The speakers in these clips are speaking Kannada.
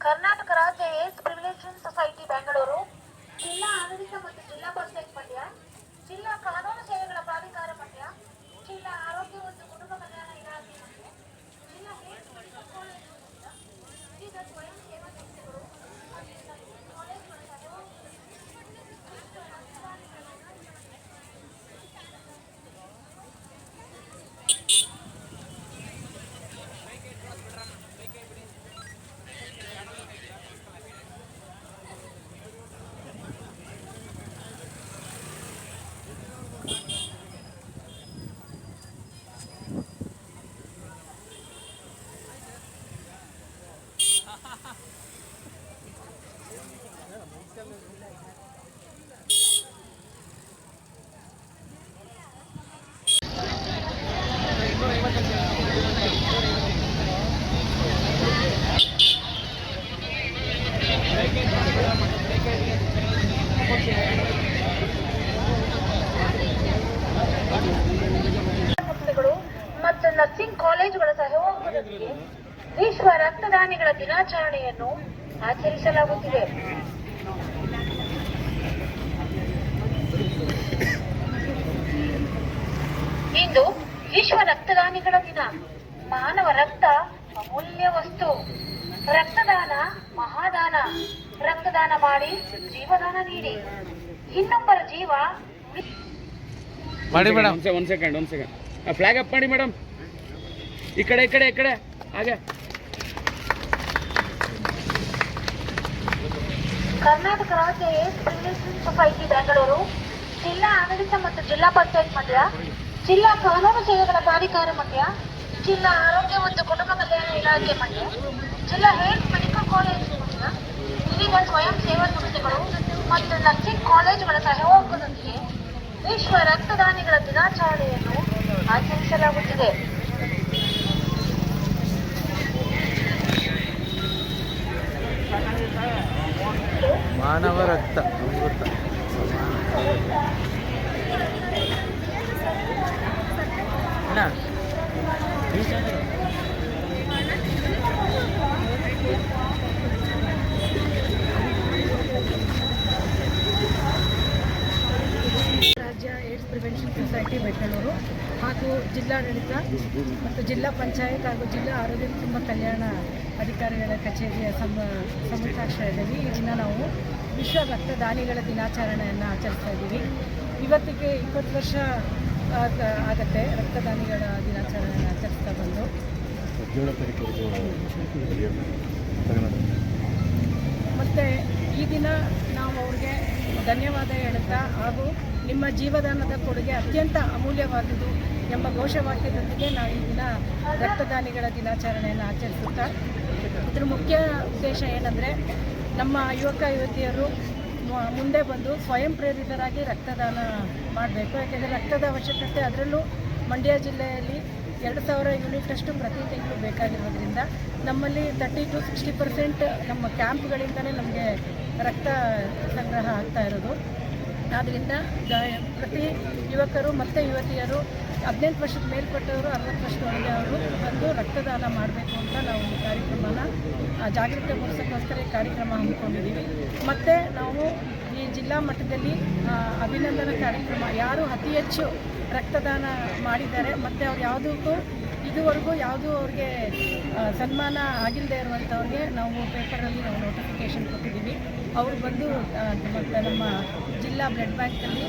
कर्नाटक राज्य एस प्रिवेशन Gracias. ಮತ್ತು ನರ್ಸಿಂಗ್ ಕಾಲೇಜುಗಳ ಸಹಯೋಗದೊಂದಿಗೆ ವಿಶ್ವ ರಕ್ತದಾನಿಗಳ ದಿನಾಚರಣೆಯನ್ನು ಆಚರಿಸಲಾಗುತ್ತಿದೆ. ಇಂದು ವಿಶ್ವ ರಕ್ತದಾನಿಗಳ ದಿನ. ಮಾನವ ರಕ್ತ ಅಮೂಲ್ಯ ವಸ್ತು. ರಕ್ತದಾನ ಮಹಾದಾನ. ರಕ್ತದಾನ ಮಾಡಿ ಜೀವದಾನ ನೀಡಿ. ಇನ್ನೊಬ್ಬರ ಜೀವ ಮಾಡಿ ಮೇಡಮ್. ಒಂದು ಸೆಕೆಂಡ್ ಒಂದು ಸೆಕೆಂಡ್ ಫ್ಲಾಗ್ ಅಪ್ ಮಾಡಿ ಮೇಡಮ್. ಈ ಕಡೆ ಈ ಕಡೆ ಈ ಕಡೆ. ಹಾಗೆ. ಕರ್ನಾಟಕ ರಾಜ್ಯ ಏಡ್ಸ್ ಪ್ರಿವಿಲೇಷನ್ ಸೊಸೈಟಿ ಬೆಂಗಳೂರು. ಜಿಲ್ಲಾ ಆಡಳಿತ ಮತ್ತು ಜಿಲ್ಲಾ ಪಂಚಾಯತ್ ಮಂಡ್ಯ. ಜಿಲ್ಲಾ ಕಾನೂನು ಸೇವೆಗಳ ಪ್ರಾಧಿಕಾರ ಮಂಡ್ಯ. ಜಿಲ್ಲಾ ಆರೋಗ್ಯ ಮತ್ತು ಕುಟುಂಬ ಕಲ್ಯಾಣ ಇಲಾಖೆ ಮಂಡ್ಯ. ಜಿಲ್ಲಾ ಹೆಲ್ತ್ ಮೆಡಿಕಲ್ ಕಾಲೇಜು ಮಂಡ್ಯ. ವಿವಿಧ ಸ್ವಯಂ ಸೇವಾ ಸಂಸ್ಥೆಗಳು ಮತ್ತು ನರ್ಸಿಂಗ್ ಕಾಲೇಜುಗಳ ಸಹಯೋಗದೊಂದಿಗೆ ವಿಶ್ವ ರಕ್ತದಾನಿಗಳ ದಿನಾಚರಣೆಯನ್ನು ಆಚರಿಸಲಾಗುತ್ತಿದೆ. ಮಾನವ ರಕ್ತ ಅಮೃತ ಅಣ್ಣ ರಾಜ್ಯ ಏಡ್ಸ್ ಪ್ರಿವೆನ್ಷನ್ ಸೊಸೈಟಿ ಬೆಂಗಳೂರು ಹಾಗೂ ಜಿಲ್ಲಾಡಳಿತ ಮತ್ತು ಜಿಲ್ಲಾ ಪಂಚಾಯತ್ ಹಾಗೂ ಜಿಲ್ಲಾ ಆರೋಗ್ಯ ಕುಟುಂಬ ಕಲ್ಯಾಣ ಅಧಿಕಾರಿಗಳ ಕಚೇರಿಯ ಸಮ ಈ ದಿನ ನಾವು ವಿಶ್ವ ರಕ್ತದಾನಿಗಳ ದಿನಾಚರಣೆಯನ್ನು ಆಚರಿಸ್ತಾ ಇದ್ದೀವಿ. ಇವತ್ತಿಗೆ ಇಪ್ಪತ್ತು ವರ್ಷ ಆಗ- ಆಗತ್ತೆ ರಕ್ತದಾನಿಗಳ ದಿನಾಚರಣೆಯನ್ನು ಆಚರಿಸ್ತಾ ಬಂದು. ಮತ್ತು ಈ ದಿನ ನಾವು ಅವ್ರಿಗೆ ಧನ್ಯವಾದ ಹೇಳುತ್ತಾ ಹಾಗೂ ನಿಮ್ಮ ಜೀವದಾನದ ಕೊಡುಗೆ ಅತ್ಯಂತ ಅಮೂಲ್ಯವಾದುದು ಎಂಬ ಘೋಷವಾಕ್ಯದೊಂದಿಗೆ ನಾವು ಈ ದಿನ ರಕ್ತದಾನಿಗಳ ದಿನಾಚರಣೆಯನ್ನು ಆಚರಿಸುತ್ತಾ, ಇದ್ರ ಮುಖ್ಯ ಉದ್ದೇಶ ಏನಂದರೆ, ನಮ್ಮ ಯುವಕ ಯುವತಿಯರು ಮುಂದೆ ಬಂದು ಸ್ವಯಂ ಪ್ರೇರಿತರಾಗಿ ರಕ್ತದಾನ ಮಾಡಬೇಕು. ಯಾಕೆಂದರೆ ರಕ್ತದ ಅವಶ್ಯಕತೆ ಅದರಲ್ಲೂ ಮಂಡ್ಯ ಜಿಲ್ಲೆಯಲ್ಲಿ ಎರಡು ಸಾವಿರ ಯೂನಿಟಷ್ಟು ಪ್ರತಿ ತಿಂಗಳು ಬೇಕಾಗಿರೋದ್ರಿಂದ ನಮ್ಮಲ್ಲಿ ತರ್ಟಿ ಟು ಸಿಕ್ಸ್ಟಿ ಪರ್ಸೆಂಟ್ ನಮ್ಮ ಕ್ಯಾಂಪ್ಗಳಿಂದಲೇ ನಮಗೆ ರಕ್ತ ಸಂಗ್ರಹ ಆಗ್ತಾ ಇರೋದು. ಆದ್ದರಿಂದ ಪ್ರತಿ ಯುವಕರು ಮತ್ತು ಯುವತಿಯರು ಹದಿನೆಂಟು ವರ್ಷದ ಮೇಲ್ಪಟ್ಟವರು, ಅರವತ್ತು ವರ್ಷದೊಳಗೆ ಅವರು ಬಂದು ರಕ್ತದಾನ ಮಾಡಬೇಕು ಅಂತ ನಾವು ಈ ಕಾರ್ಯಕ್ರಮನ ಜಾಗೃತಗೊಳಿಸೋಕ್ಕೋಸ್ಕರ ಈ ಕಾರ್ಯಕ್ರಮ ಹಮ್ಮಿಕೊಂಡಿದ್ದೀವಿ. ಮತ್ತು ನಾವು ಈ ಜಿಲ್ಲಾ ಮಟ್ಟದಲ್ಲಿ ಅಭಿನಂದನ ಕಾರ್ಯಕ್ರಮ, ಯಾರು ಅತಿ ಹೆಚ್ಚು ರಕ್ತದಾನ ಮಾಡಿದ್ದಾರೆ, ಮತ್ತು ಅವ್ರು ಯಾವುದಕ್ಕೂ ಇದುವರೆಗೂ ಯಾವುದೂ ಅವ್ರಿಗೆ ಸನ್ಮಾನ ಆಗಿಲ್ಲದೆ ಇರುವಂಥವ್ರಿಗೆ ನಾವು ಪೇಪರಲ್ಲಿ ನಾವು ನೋಟಿಫಿಕೇಷನ್ ಕೊಟ್ಟಿದ್ದೀವಿ. ಅವರು ಬಂದು ನಮ್ಮ ಜಿಲ್ಲಾ ಬ್ಲಡ್ ಬ್ಯಾಂಕಲ್ಲಿ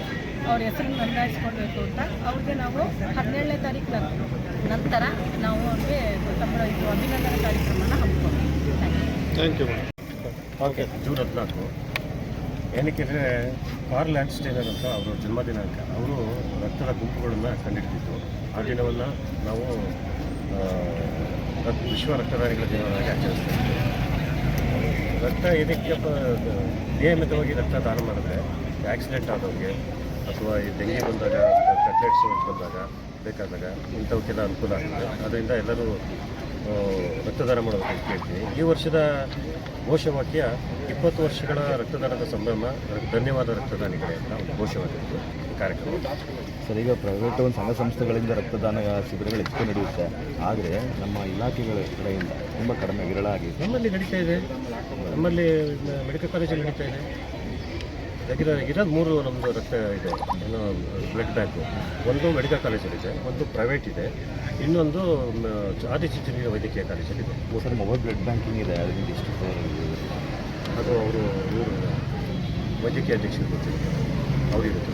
ಅವ್ರ ಹೆಸರು ನೋಂದಾಯಿಸ್ಕೊಳ್ಬೇಕು ಅಂತ. ಅವ್ರಿಗೆ ನಾವು ಹದಿನೇಳನೇ ತಾರೀಕು ನಂತರ ನಾವು ಅವ್ರಿಗೆ ಸಂಬಳ ಇದು ಅಭಿನಂದನಾ ಕಾರ್ಯಕ್ರಮನ ಯು ಓಕೆ ಜೂನ್ ಹದಿನಾಲ್ಕು. ಏನಕ್ಕೆ ಅಂದರೆ ಕಾರ್ಲ್ ಲ್ಯಾಂಡ್ಸ್ಟೈನರ್ ಅಂತ ಅವರ ಜನ್ಮ ದಿನಾಂಕ ಅವರು ರಕ್ತದ ಗುಂಪುಗಳನ್ನು ಕಂಡುಹಿಡಿದಿದ್ದು ಆ ದಿನವನ್ನು ನಾವು ವಿಶ್ವ ರಕ್ತದಾನಿಗಳ ದಿನವಾಗಿ ಆಚರಿಸ್ತೇವೆ. ರಕ್ತ ಇದಕ್ಕೆ ನಿಯಮಿತವಾಗಿ ರಕ್ತ ದಾನ ಮಾಡಿದ್ರೆ ಆಕ್ಸಿಡೆಂಟ್ ಆದವ್ರಿಗೆ ಅಥವಾ ಈ ಡೆಂಗಿ ಬಂದಾಗ ಕಟ್ಲೆಟ್ಸ್ ಬಂದಾಗ ಬೇಕಾದಾಗ ಇಂಥವಕ್ಕೆಲ್ಲ ಅನುಕೂಲ ಆಗುತ್ತೆ. ಅದರಿಂದ ಎಲ್ಲರೂ ರಕ್ತದಾನ ಮಾಡೋದಕ್ಕೆ ಅಂತ ಕೇಳ್ತೀನಿ ಈ ವರ್ಷದ ಘೋಷವಾಕ್ಯ ಇಪ್ಪತ್ತು ವರ್ಷಗಳ ರಕ್ತದಾನದ ಸಂಭ್ರಮ ಧನ್ಯವಾದ ರಕ್ತದಾನಿಗಳೇ ಅಂತ ಘೋಷವಾಗಿತ್ತು ಕಾರ್ಯಕ್ರಮ. ಸರ್ ಈಗ ಪ್ರೈವೇಟ್ ಒಂದು ಸಂಘ ಸಂಸ್ಥೆಗಳಿಂದ ರಕ್ತದಾನ ಶಿಬಿರಗಳು ಹೆಚ್ಚು ನಡೆಯುತ್ತೆ. ಆದರೆ ನಮ್ಮ ಇಲಾಖೆಗಳ ಕಡೆಯಿಂದ ತುಂಬ ಕಡಿಮೆ ವಿರಳ ಆಗಿದೆ. ನಮ್ಮಲ್ಲಿ ನಡೀತಾ ಇದೆ. ನಮ್ಮಲ್ಲಿ ಮೆಡಿಕಲ್ ಕಾಲೇಜಲ್ಲಿ ನಡೀತಾ ಇದೆ. ಯಾಕಂದರೆ ಇರೋದು ಮೂರು ನಮ್ಮದು ರಕ್ತ ಇದೆ. ಏನು ಬ್ಲಡ್ ಬ್ಯಾಂಕು ಒಂದು ಮೆಡಿಕಲ್ ಕಾಲೇಜಲ್ಲಿದೆ ಒಂದು ಪ್ರೈವೇಟ್ ಇದೆ. ಇನ್ನೊಂದು ಜಾತಿ ಆದಿಚುಂಚನಗಿರಿ ವೈದ್ಯಕೀಯ ಕಾಲೇಜಲ್ಲಿದೆ ಸರ್ ಮೊಬೈಲ್ ಬ್ಲಡ್ ಬ್ಯಾಂಕಿಂಗ್ ಇದೆ ಅದರಿಂದ ಡಿಸ್ಟ್ರಿಕ್ಟ್ ಅದು ಅವರು ಇವರು ವೈದ್ಯಕೀಯ ಅಧ್ಯಕ್ಷರು ಗೊತ್ತಿರುತ್ತೆ ಅವರಿರುತ್ತೆ